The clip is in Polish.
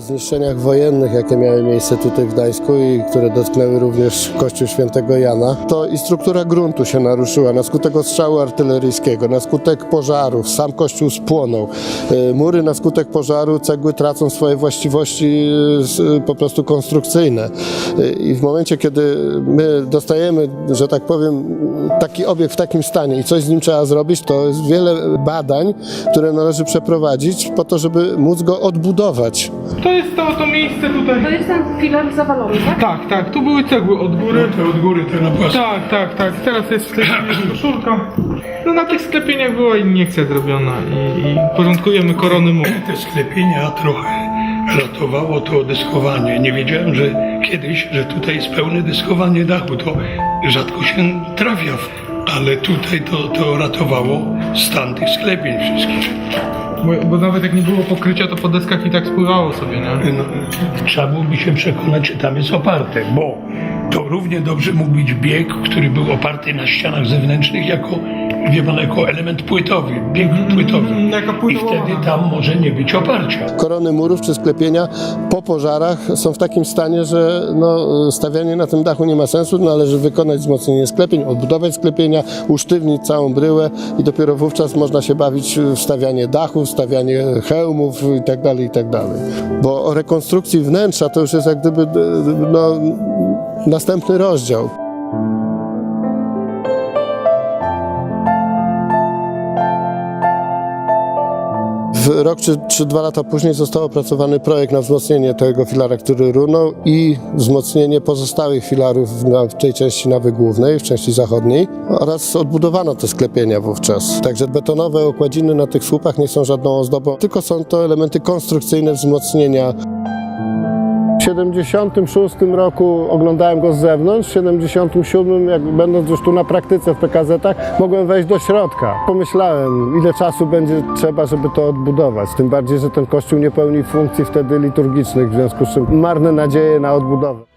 zniszczeniach wojennych, jakie miały miejsce tutaj w Gdańsku i które dotknęły również Kościół Świętego Jana, to i struktura gruntu się naruszyła na skutek ostrzału artyleryjskiego, na skutek pożarów, sam kościół spłonął. E, Mury na skutek pożaru, cegły tracą swoje właściwości e, s- po prostu konstrukcyjne. I w momencie, kiedy my dostajemy, że tak powiem, taki obiekt w takim stanie i coś z nim trzeba zrobić, to jest wiele badań, które należy przeprowadzić po to, żeby móc go odbudować. To jest to, to miejsce To tutaj. jest ten filar zawalony, tak? Tak, tak, tu były cegły od góry. No to od góry to na płasko. Tak, tak, tak. Teraz jest sklepienie koszulka. No na tych sklepieniach była iniekcja zrobiona i, i porządkujemy korony mu. Te sklepienia trochę ratowało to deskowanie. Nie wiedziałem, że kiedyś, że tutaj jest pełne deskowanie dachu. To rzadko się trafia, ale tutaj to, to ratowało stan tych sklepień wszystkich. Bo, bo nawet jak nie było pokrycia, to po deskach i tak spływało sobie, nie? No, trzeba byłoby się przekonać, czy tam jest oparte, bo to równie dobrze mógł być bieg, który był oparty na ścianach zewnętrznych jako, wie pan, jako element płytowy, bieg płytowy. mm, jako I wtedy tam może nie być oparcia. Korony murów czy sklepienia po pożarach są w takim stanie, że no, stawianie na tym dachu nie ma sensu. Należy wykonać wzmocnienie sklepień, odbudować sklepienia, usztywnić całą bryłę i dopiero wówczas można się bawić w stawianie dachów, stawianie hełmów itd. itd. Bo o rekonstrukcji wnętrza to już jest jak gdyby no, następny rozdział. W rok czy, czy dwa lata później został opracowany projekt na wzmocnienie tego filara, który runął i wzmocnienie pozostałych filarów na, w tej części nawy głównej, w części zachodniej oraz odbudowano te sklepienia wówczas. Także betonowe okładziny na tych słupach nie są żadną ozdobą, tylko są to elementy konstrukcyjne wzmocnienia w 76 roku oglądałem go z zewnątrz, w 77 jak będąc już tu na praktyce w PKZ-ach mogłem wejść do środka. Pomyślałem, ile czasu będzie trzeba, żeby to odbudować. Tym bardziej, że ten kościół nie pełni funkcji wtedy liturgicznych, w związku z czym marne nadzieje na odbudowę.